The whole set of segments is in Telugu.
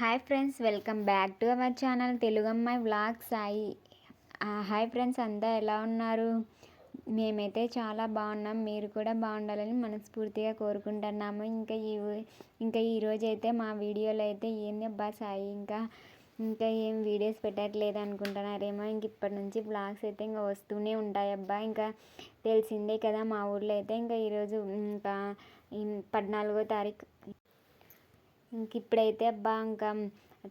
Hi friends welcome back to our channel Telugu అమ్మాయి వ్లాగ్ సాయి హాయ్ ఫ్రెండ్స్ అంతా ఎలా ఉన్నారు? మేమైతే చాలా బాగున్నాం. మీరు కూడా బాగుండాలని మనస్ఫూర్తిగా కోరుకుంటున్నాము. ఇంకా ఈ ఇంకా ఈరోజు అయితే మా వీడియోలో అయితే ఏంది అబ్బా సాయి? ఇంకా ఇంకా ఏం వీడియోస్ పెట్టట్లేదు అనుకుంటున్నారేమో. ఇంక ఇప్పటి నుంచి బ్లాగ్స్ అయితే ఇంకా వస్తూనే ఉంటాయి అబ్బా. ఇంకా తెలిసిందే కదా మా ఊర్లో అయితే. ఇంకా ఈరోజు ఇంకా పద్నాలుగో తారీఖు ఇంక ఇప్పుడైతే అబ్బా ఇంకా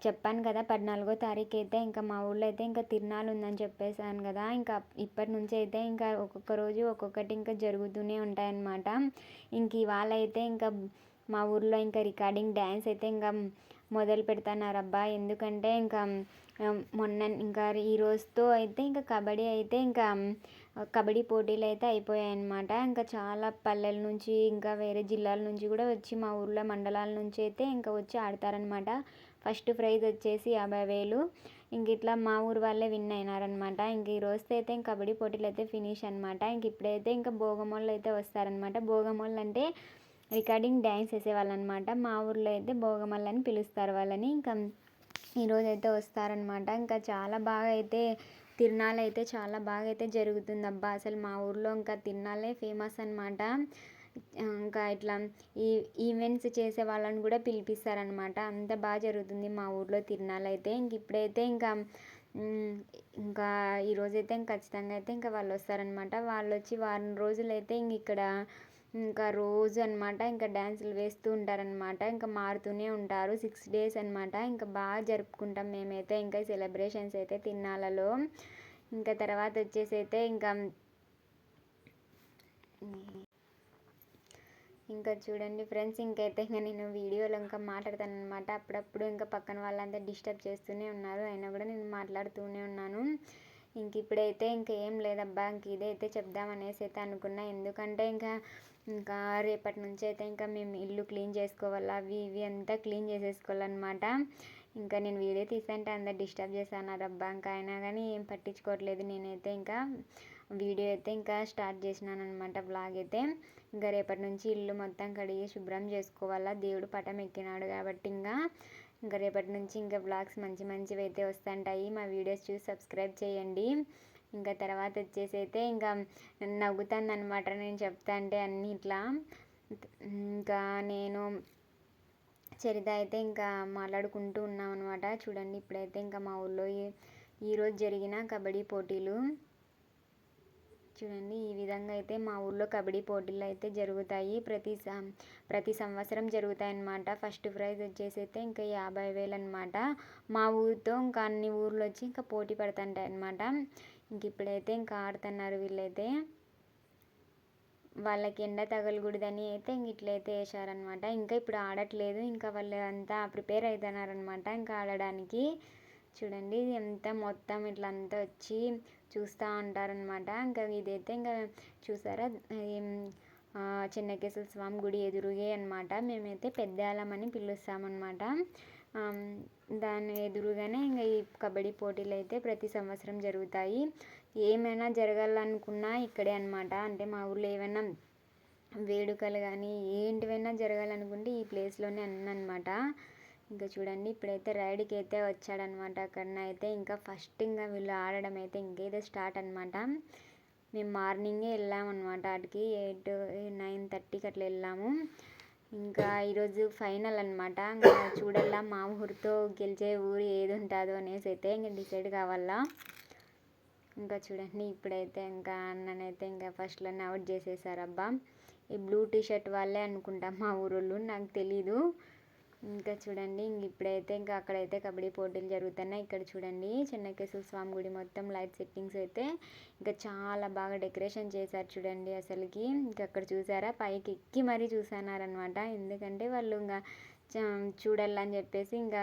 చెప్పాను కదా పద్నాలుగో తారీఖు అయితే ఇంకా మా ఊళ్ళో అయితే ఇంకా తిరునాళ్ళు ఉందని చెప్పేసాను కదా. ఇంకా ఇప్పటి నుంచి అయితే ఇంకా ఒక్కొక్క రోజు ఒక్కొక్కటి ఇంకా జరుగుతూనే ఉంటాయన్నమాట. ఇంక ఇవాళ అయితే ఇంకా మా ఊర్లో ఇంకా రికార్డింగ్ డ్యాన్స్ అయితే ఇంకా మొదలు పెడతానారబ్బా అబ్బా ఎందుకంటే ఇంకా మొన్న ఇంకా ఈ రోజుతో అయితే ఇంకా కబడ్డీ అయితే ఇంకా కబడ్డీ పోటీలు అయితే అయిపోయాయి అన్నమాట ఇంకా చాలా పల్లెల నుంచి ఇంకా వేరే జిల్లాల నుంచి కూడా వచ్చి మా ఊర్లో మండలాల నుంచి అయితే ఇంకా వచ్చి ఆడతారనమాట ఫస్ట్ ప్రైజ్ వచ్చేసి యాభై వేలు. ఇంక ఇట్లా మా ఊరు వాళ్ళే విన్ అయినారనమాట ఇంక ఈ రోజు అయితే ఇంకా కబడ్డీ పోటీలు అయితే ఫినిష్ అనమాట ఇంక ఇప్పుడైతే ఇంకా భోగమోళ్ళు అయితే వస్తారనమాట భోగమోళ్ళు అంటే రికార్డింగ్ డ్యాన్స్ వేసేవాళ్ళు అనమాట మా ఊర్లో అయితే భోగమల్లని పిలుస్తారు వాళ్ళని. ఇంకా ఈరోజు అయితే వస్తారనమాట ఇంకా చాలా బాగా అయితే తిరణాలు అయితే చాలా బాగా అయితే జరుగుతుంది అబ్బా అసలు మా ఊర్లో ఇంకా తిరణాలే ఫేమస్ అనమాట ఇంకా ఇట్లా ఈ ఈవెంట్స్ చేసే వాళ్ళని కూడా పిలిపిస్తారనమాట అంత బాగా జరుగుతుంది మా ఊర్లో తిరణాలు అయితే ఇంక ఇప్పుడైతే ఇంకా ఇంకా ఈరోజైతే ఇంకా ఖచ్చితంగా అయితే ఇంకా వాళ్ళు వస్తారనమాట వాళ్ళు వచ్చి వారం రోజులు అయితే ఇంక ఇక్కడ ఇంకా రోజు అనమాట ఇంకా డ్యాన్సులు వేస్తూ ఉంటారనమాట ఇంకా మారుతూనే ఉంటారు. సిక్స్ డేస్ అనమాట ఇంకా బాగా జరుపుకుంటాం మేమైతే. ఇంకా సెలబ్రేషన్స్ అయితే తిన్నాలలో. ఇంకా తర్వాత వచ్చేసి అయితే ఇంకా ఇంకా చూడండి ఫ్రెండ్స్ ఇంకైతే ఇంకా నేను వీడియోలో ఇంకా మాట్లాడతాను అనమాట అప్పుడప్పుడు ఇంకా పక్కన వాళ్ళంతా డిస్టర్బ్ చేస్తూనే ఉన్నారు. అయినా కూడా నేను మాట్లాడుతూనే ఉన్నాను. ఇంక ఇప్పుడైతే ఇంకా ఏం లేదబ్బా. ఇంక ఇదైతే చెప్దామనేసి అయితే అనుకున్నా. ఎందుకంటే ఇంకా ఇంకా రేపటి నుంచి అయితే ఇంకా మేము ఇల్లు క్లీన్ చేసుకోవాలి అవి ఇవి అంతా క్లీన్ చేసేసుకోవాలన్నమాట. ఇంకా నేను వీడియో తీసంటే అందరు డిస్టర్బ్ చేశాను రబ్బా ఇంకా అయినా కానీ ఏం పట్టించుకోవట్లేదు. నేనైతే ఇంకా వీడియో అయితే ఇంకా స్టార్ట్ చేసినాను అనమాట బ్లాగ్ అయితే. ఇంకా రేపటి నుంచి ఇల్లు మొత్తం కడిగి శుభ్రం చేసుకోవాలా. దేవుడు పటం ఎక్కినాడు కాబట్టి ఇంకా ఇంకా రేపటి నుంచి ఇంకా బ్లాగ్స్ మంచి మంచివి అయితే వస్తుంటాయి. మా వీడియోస్ చూసి సబ్స్క్రైబ్ చేయండి. ఇంకా తర్వాత వచ్చేసి అయితే ఇంకా నవ్వుతుంది అనమాట నేను చెప్తా అంటే అన్నీ ఇట్లా. ఇంకా నేను చరిత అయితే ఇంకా మాట్లాడుకుంటూ ఉన్నాం అనమాట చూడండి ఇప్పుడైతే ఇంకా మా ఊళ్ళో ఈరోజు జరిగిన కబడ్డీ పోటీలు. చూడండి ఈ విధంగా అయితే మా ఊళ్ళో కబడ్డీ పోటీలు అయితే జరుగుతాయి. ప్రతి ప్రతి సంవత్సరం జరుగుతాయి అన్నమాట ఫస్ట్ ప్రైజ్ వచ్చేసి అయితే ఇంకా యాభై వేలు అనమాట మా ఊరితో ఇంకా అన్ని ఊర్లు వచ్చి ఇంకా పోటీ పడుతుంటాయి అనమాట ఇంక ఇప్పుడైతే ఇంకా ఆడుతున్నారు వీళ్ళైతే. వాళ్ళకి ఎండ తగలకూడదని అయితే ఇంక ఇట్లయితే వేసారనమాట ఇంకా ఇప్పుడు ఆడట్లేదు. ఇంకా వాళ్ళు అంతా ప్రిపేర్ అవుతున్నారనమాట ఇంకా ఆడడానికి. చూడండి ఎంత మొత్తం ఇట్లా అంతా వచ్చి చూస్తూ ఉంటారనమాట ఇంకా ఇదైతే ఇంకా చూసారా? చిన్నకేశ్వర స్వామి గుడి ఎదురుగే అనమాట మేమైతే పెద్దాలమని పిలుస్తామన్నమాట. దాని ఎదురుగానే ఇంకా ఈ కబడ్డీ పోటీలు అయితే ప్రతి సంవత్సరం జరుగుతాయి. ఏమైనా జరగాలనుకున్నా ఇక్కడే అనమాట అంటే మా ఊర్లో ఏమైనా వేడుకలు కానీ ఏంటివైనా జరగాలనుకుంటే ఈ ప్లేస్లోనే అన్నమాట. ఇంకా చూడండి ఇప్పుడైతే రైడ్కి అయితే వచ్చాడనమాట. అక్కడ అయితే ఇంకా ఫస్ట్ ఇంకా వీళ్ళు ఆడడం అయితే ఇంకేదో స్టార్ట్ అనమాట. మేము మార్నింగే వెళ్ళామన్నమాట వాటికి ఎయిట్ నైన్ థర్టీకి అట్లా వెళ్ళాము. ఇంకా ఈరోజు ఫైనల్ అనమాట. ఇంకా చూడాలా మా ఊరితో గెలిచే ఊరు ఏది ఉంటుందో అనేసి అయితే ఇంకా డిసైడ్ కావాలా. ఇంకా చూడండి ఇప్పుడైతే ఇంకా అన్ననైతే ఇంకా ఫస్ట్లోనే అవుట్ చేసేసారు. అబ్బా ఈ బ్లూ టీషర్ట్ వాళ్ళే అనుకుంటా మా ఊరోళ్ళు నాకు తెలీదు. ఇంకా చూడండి ఇప్పుడైతే ఇంకా అక్కడైతే కబడ్డీ పోటీలు జరుగుతున్నాయి. ఇక్కడ చూడండి చెన్నకేశ్వర స్వామి గుడి మొత్తం లైట్ సెట్టింగ్స్ అయితే ఇంకా చాలా బాగా డెకరేషన్ చేశారు చూడండి అసలుకి. ఇంకా అక్కడ చూసారా పైకి ఎక్కి మరీ చూసానారనమాట ఎందుకంటే వాళ్ళు ఇంకా చూడాలని చెప్పేసి ఇంకా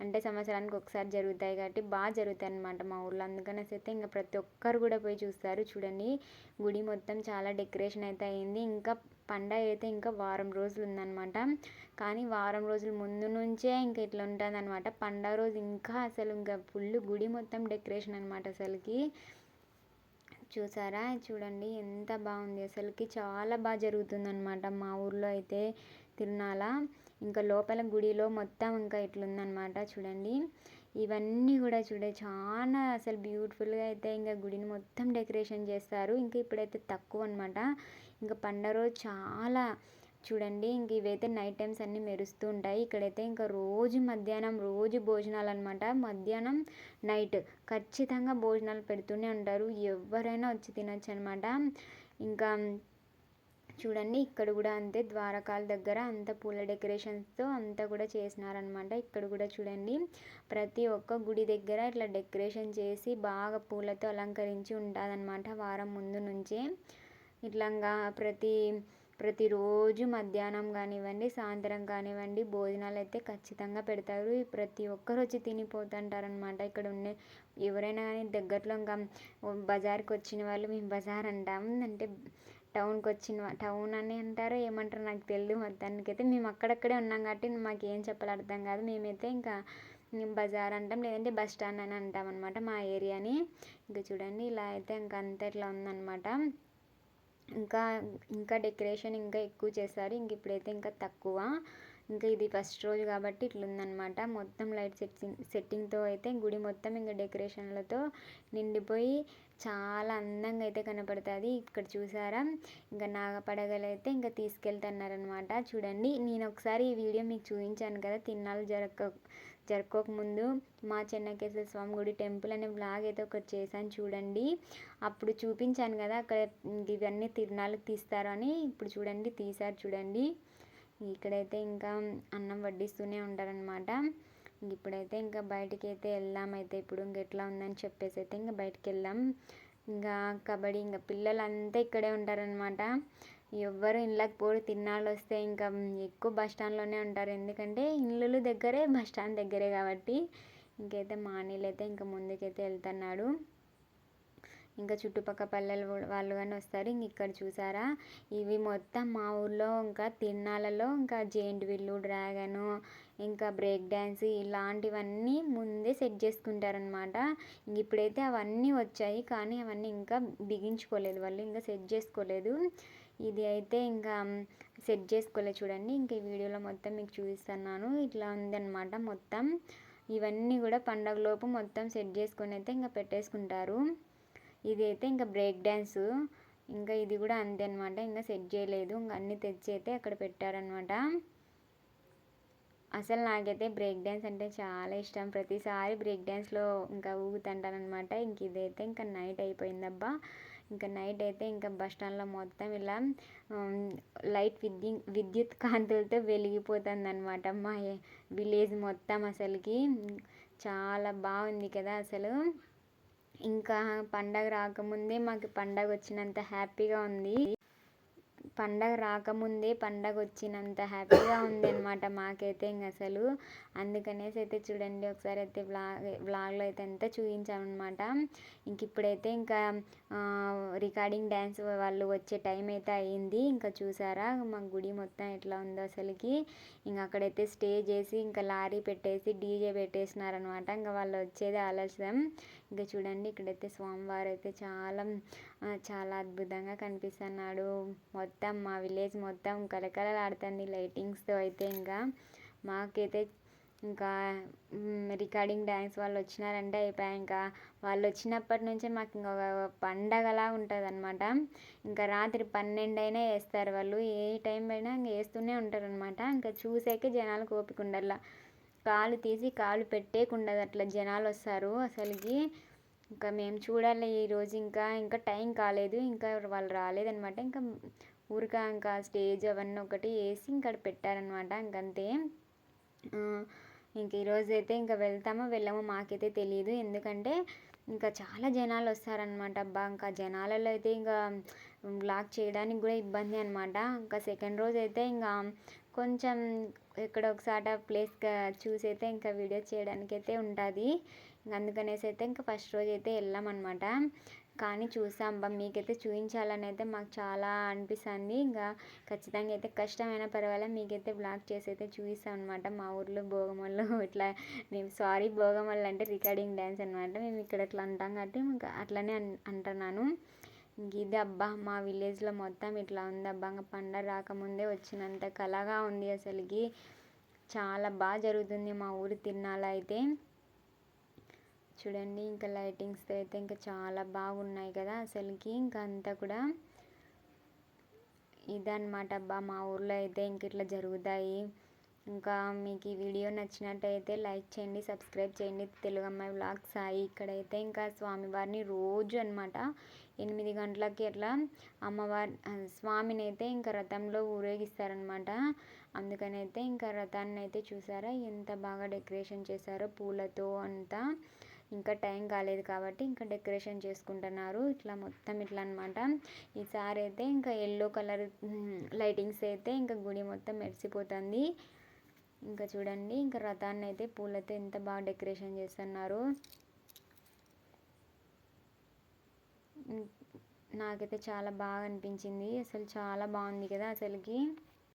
అంటే సంవత్సరానికి ఒకసారి జరుగుతాయి కాబట్టి బాగా జరుగుతాయి అనమాట మా ఊళ్ళో అందుకనేసి అయితే ఇంకా ప్రతి ఒక్కరు కూడా పోయి చూస్తారు. చూడండి గుడి మొత్తం చాలా డెకరేషన్ అయితే అయింది. ఇంకా పండగ అయితే ఇంకా వారం రోజులు ఉందన్నమాట. కానీ వారం రోజుల ముందు నుంచే ఇంకా ఇట్లా ఉంటుంది అనమాట పండగ రోజు ఇంకా అసలు ఇంకా ఫుల్ గుడి మొత్తం డెకరేషన్ అనమాట అసలుకి. చూసారా? చూడండి ఎంత బాగుంది. అసలుకి చాలా బాగా జరుగుతుంది అనమాట మా ఊర్లో అయితే తిరునాళ. ఇంకా లోపల గుడిలో మొత్తం ఇంకా ఇట్లుందనమాట చూడండి. ఇవన్నీ కూడా చూడ చాలా అసలు బ్యూటిఫుల్గా అయితే ఇంకా గుడిని మొత్తం డెకరేషన్ చేస్తారు. ఇంకా ఇప్పుడైతే తక్కువ అనమాట ఇంకా పండగ రోజు చాలా చూడండి ఇంక ఇవైతే నైట్ టైమ్స్ అన్నీ మెరుస్తూ ఉంటాయి. ఇక్కడైతే ఇంకా రోజు మధ్యాహ్నం రోజు భోజనాలు అనమాట మధ్యాహ్నం నైట్ ఖచ్చితంగా భోజనాలు పెడుతూనే ఉంటారు. ఎవరైనా వచ్చి తినొచ్చు అనమాట ఇంకా చూడండి ఇక్కడ కూడా అంతే ద్వారకాల దగ్గర అంత పూల డెకరేషన్స్తో అంతా కూడా చేసినారనమాట ఇక్కడ కూడా చూడండి ప్రతి ఒక్క గుడి దగ్గర ఇట్లా డెకరేషన్ చేసి బాగా పూలతో అలంకరించి ఉంటుందన్నమాట వారం ముందు నుంచే. ఇట్లాగా ప్రతి ప్రతిరోజు మధ్యాహ్నం కానివ్వండి సాయంత్రం కానివ్వండి భోజనాలు అయితే ఖచ్చితంగా పెడతారు. ప్రతి ఒక్కరు వచ్చి తినిపోతుంటారనమాట ఇక్కడ ఉండే ఎవరైనా కానీ దగ్గరలో ఇంకా బజార్కి వచ్చిన వాళ్ళు మేము బజార్ అంటాం. అంటే టౌన్కి వచ్చిన టౌన్ అని అంటారో ఏమంటారో నాకు తెలియదు మొత్తానికి అయితే మేము అక్కడక్కడే ఉన్నాం కాబట్టి మాకు ఏం చెప్పాలి అర్థం కాదు. మేమైతే ఇంకా బజార్ అంటాం లేదంటే బస్ స్టాండ్ అని అంటాం అనమాట మా ఏరియాని. ఇంకా చూడండి ఇలా అయితే ఇంకా అంత ఇట్లా ఉందన్నమాట. ఇంకా ఇంకా డెకరేషన్ ఇంకా ఎక్కువ చేశారు. ఇంక ఇప్పుడైతే ఇంకా తక్కువ. ఇంకా ఇది ఫస్ట్ రోజు కాబట్టి ఇట్లుందనమాట మొత్తం లైట్ సెట్టింగ్ సెట్టింగ్తో అయితే గుడి మొత్తం ఇంకా డెకరేషన్లతో నిండిపోయి చాలా అందంగా అయితే కనపడుతుంది. ఇక్కడ చూసారా? ఇంకా నాగపడగలు అయితే ఇంకా తీసుకెళ్తున్నారనమాట చూడండి నేను ఒకసారి ఈ వీడియో మీకు చూపించాను కదా తిన్నాలు జరగక జరుపుకోకముందు మా చెన్నకేశ్వర స్వామి గుడి టెంపుల్ అనే బ్లాగ్ అయితే ఒకటి చేశాను చూడండి. అప్పుడు చూపించాను కదా అక్కడ ఇవన్నీ తిరునాళ్ళకి తీస్తారు అని ఇప్పుడు చూడండి తీశారు చూడండి. ఇక్కడైతే ఇంకా అన్నం వడ్డిస్తూనే ఉంటారనమాట ఇప్పుడైతే ఇంకా బయటికి అయితే వెళ్దాం అయితే ఇప్పుడు ఇంక ఎట్లా ఉందని చెప్పేసి అయితే ఇంకా బయటికి వెళ్ళాం ఇంకా కబడ్డీ ఇంకా పిల్లలంతా ఇక్కడే ఉంటారనమాట ఎవ్వరు ఇళ్ళకి పోరు తిన్నాళ్ళు వస్తే ఇంకా ఎక్కువ బస్ స్టాండ్లోనే ఉంటారు. ఎందుకంటే ఇళ్ళు దగ్గరే బస్ స్టాండ్ దగ్గరే కాబట్టి ఇంకైతే మా అయితే ఇంకా ముందుకైతే వెళ్తున్నాడు. ఇంకా చుట్టుపక్కల పల్లెలు వాళ్ళు కానీ వస్తారు. ఇంక ఇక్కడ చూసారా? ఇవి మొత్తం మా ఊర్లో ఇంకా తిరణాలలో ఇంకా జెయింట్ విల్లు డ్రాగను ఇంకా బ్రేక్ డ్యాన్స్ ఇలాంటివన్నీ ముందే సెట్ చేసుకుంటారనమాట ఇంక ఇప్పుడైతే అవన్నీ వచ్చాయి కానీ అవన్నీ ఇంకా బిగించుకోలేదు వాళ్ళు. ఇంకా సెట్ చేసుకోలేదు. ఇది అయితే ఇంకా సెట్ చేసుకోలేదు చూడండి. ఇంకా ఈ వీడియోలో మొత్తం మీకు చూపిస్తున్నాను. ఇట్లా ఉందన్నమాట మొత్తం. ఇవన్నీ కూడా పండగలోపు మొత్తం సెట్ చేసుకొని అయితే ఇంకా పెట్టేసుకుంటారు. ఇదైతే ఇంకా బ్రేక్ డ్యాన్స్ ఇంకా ఇది కూడా అంతే అనమాట ఇంకా సెట్ చేయలేదు. ఇంకా అన్నీ తెచ్చి అయితే అక్కడ పెట్టారనమాట అసలు నాకైతే బ్రేక్ డ్యాన్స్ అంటే చాలా ఇష్టం. ప్రతిసారి బ్రేక్ డ్యాన్స్లో ఇంకా ఊగుతుంటానమాట ఇంక ఇదైతే ఇంకా నైట్ అయిపోయిందబ్బా. ఇంకా నైట్ అయితే ఇంకా బస్ స్టాండ్లో మొత్తం ఇలా లైట్ విద్యు విద్యుత్ కాంతులతో వెలిగిపోతుంది అనమాట మా విలేజ్ మొత్తం అసలుకి. చాలా బాగుంది కదా అసలు. ఇంకా పండగ రాకముందే మాకు పండగ వచ్చినంత హ్యాపీగా ఉంది. పండగ రాకముందే పండగ వచ్చినంత హ్యాపీగా ఉంది అనమాట మాకైతే ఇంక అసలు. అందుకనేసి అయితే చూడండి ఒకసారి అయితే వ్లాగ్ వ్లాగ్లో అయితే అంతా చూపించామన్నమాట. ఇంక ఇప్పుడైతే ఇంకా రికార్డింగ్ డ్యాన్స్ వాళ్ళు వచ్చే టైం అయితే అయ్యింది ఇంకా చూసారా మా గుడి మొత్తం ఎట్లా ఉందో అసలుకి. ఇంక అక్కడైతే స్టే చేసి ఇంకా లారీ పెట్టేసి డీజే పెట్టేసినారనమాట ఇంకా వాళ్ళు వచ్చేది ఆలస్యం. ఇంకా చూడండి ఇక్కడైతే స్వామివారు అయితే చాలా చాలా అద్భుతంగా కనిపిస్తున్నాడు. మొత్తం మొత్తం మా విలేజ్ మొత్తం కలకలలాడుతుంది లైటింగ్స్తో అయితే ఇంకా. మాకైతే ఇంకా రికార్డింగ్ డ్యాన్స్ వాళ్ళు వచ్చినారంటే అయిపోయా ఇంకా. వాళ్ళు వచ్చినప్పటి నుంచే మాకు ఇంకా పండగలా ఉంటుంది అనమాట ఇంకా రాత్రి పన్నెండు అయినా వేస్తారు వాళ్ళు. ఏ టైం అయినా ఇంకా వేస్తూనే ఉంటారు అనమాట ఇంకా చూసాకే జనాలకు ఓపిక ఉండాల కాలు తీసి కాలు పెట్టేకుండదు అట్లా జనాలు వస్తారు అసలుకి. ఇంకా మేము చూడాలి ఈరోజు ఇంకా. ఇంకా టైం కాలేదు. ఇంకా వాళ్ళు రాలేదనమాట ఇంకా ఊరిక ఇంకా స్టేజ్ అవన్నీ ఒకటి వేసి ఇంకా పెట్టారనమాట ఇంకంతే. ఇంక ఈరోజు అయితే ఇంకా వెళ్తామో వెళ్ళామో మాకైతే తెలియదు ఎందుకంటే ఇంకా చాలా జనాలు వస్తారనమాట అబ్బా ఇంకా జనాలలో అయితే ఇంకా బ్లాక్ చేయడానికి కూడా ఇబ్బంది అనమాట ఇంకా సెకండ్ రోజు అయితే ఇంకా కొంచెం ఎక్కడ ఒకసారి ప్లేస్ చూసి అయితే ఇంకా వీడియో చేయడానికి అయితే ఉంటుంది. అందుకనేసి అయితే ఇంకా ఫస్ట్ రోజు అయితే వెళ్ళామన్నమాట. కానీ చూసాం బా మీకైతే చూపించాలని అయితే మాకు చాలా అనిపిస్తుంది. ఇంకా ఖచ్చితంగా అయితే కష్టమైన పర్వాలేదు మీకైతే బ్లాక్ చేసి అయితే చూపిస్తాం అనమాట మా ఊర్లో భోగమల్లు ఇట్లా మేము సారీ భోగమల్లు అంటే రికార్డింగ్ డ్యాన్స్ అనమాట మేము ఇక్కడ అట్లా అంటాం కాబట్టి ఇంకా అట్లనే అంటున్నాను. ఇది అబ్బా మా విలేజ్లో మొత్తం ఇట్లా ఉంది అబ్బా. ఇంకా పండగ రాకముందే వచ్చినంత కళగా ఉంది అసలుకి. చాలా బాగా జరుగుతుంది మా ఊరి తిరునాళ్ళు అయితే. చూడండి ఇంకా లైటింగ్స్ అయితే ఇంకా చాలా బాగున్నాయి కదా అసలుకి. ఇంకా అంతా కూడా ఇదన్నమాట అబ్బా మా ఊర్లో అయితే ఇంక ఇట్లా జరుగుతాయి. ఇంకా మీకు ఈ వీడియో నచ్చినట్టయితే లైక్ చేయండి సబ్స్క్రైబ్ చేయండి. తెలుగు అమ్మాయి వ్లాగ్ సాయి ఇక్కడైతే ఇంకా స్వామివారిని రోజు అనమాట ఎనిమిది గంటలకి అట్లా అమ్మవారి స్వామిని అయితే ఇంకా రథంలో ఊరేగిస్తారనమాట అందుకని అయితే ఇంకా రథాన్ని అయితే చూసారా ఎంత బాగా డెకరేషన్ చేశారో పూలతో అంతా. ఇంకా టైం కాలేదు కాబట్టి ఇంకా డెకరేషన్ చేసుకుంటున్నారు. ఇట్లా మొత్తం ఇట్లా అనమాట ఈసారి అయితే ఇంకా ఎల్లో కలర్ లైటింగ్స్ అయితే ఇంకా గుడి మొత్తం మెరిసిపోతుంది. ఇంకా చూడండి ఇంకా రథాన్ని అయితే పూలతో ఎంత బాగా డెకరేషన్ చేస్తున్నారు. నాకైతే చాలా బాగా అనిపించింది. అసలు చాలా బాగుంది కదా అసలుకి.